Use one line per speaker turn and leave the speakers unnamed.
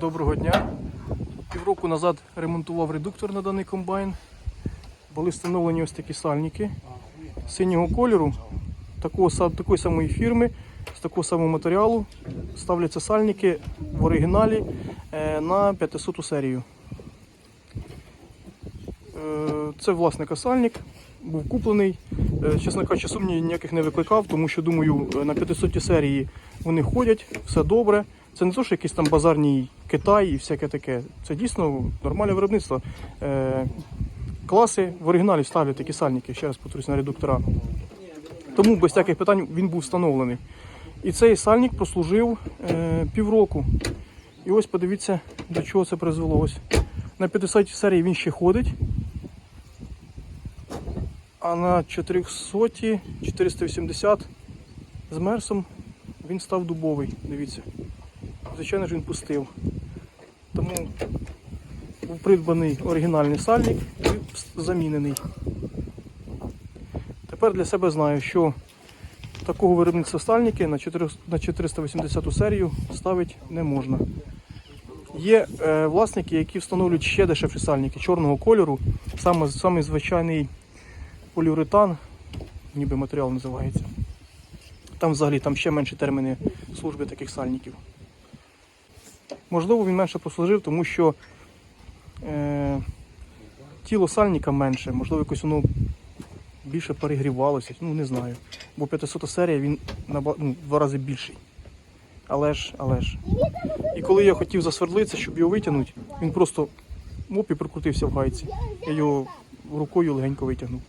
Доброго дня. Півроку назад ремонтував редуктор на даний комбайн. Були встановлені ось такі сальники синього кольору, такого, такої самої фірми, з такого самого матеріалу. Ставляться сальники в оригіналі е, на 500 серію. Е, Це власника сальник, був куплений. Е, Чесно кажучи, сумнівів ніяких не викликав, тому що думаю, на 500 серії вони ходять, все добре. Це не то, що якийсь там базарний Китай і всяке таке. Це дійсно нормальне виробництво. Е, Класи в оригіналі ставлять такі сальники, ще раз повторюсь, на редуктора. Тому без всяких питань він був встановлений. І цей сальник прослужив е, півроку. І ось подивіться, до чого це призвело. Ось на 50 серії він ще ходить. А на 400, 480 з мерсом він став дубовий. Дивіться. Звичайно ж він пустив. Тому був придбаний оригінальний сальник і замінений. Тепер для себе знаю, що такого виробництва сальники на 480 серію ставити не можна. Є е, власники, які встановлюють ще дешевші сальники чорного кольору, саме, саме звичайний поліуретан, ніби матеріал називається. Там взагалі там ще менші терміни служби таких сальників. Можливо, він менше прослужив, тому що е, тіло сальника менше, можливо, якось воно більше перегрівалося, ну не знаю. Бо 500 серія він наба- ну, два рази більший. Але ж, але ж. І коли я хотів засвердлитися, щоб його витягнути, він просто оп і прокрутився в гайці. Я його рукою легенько витягнув.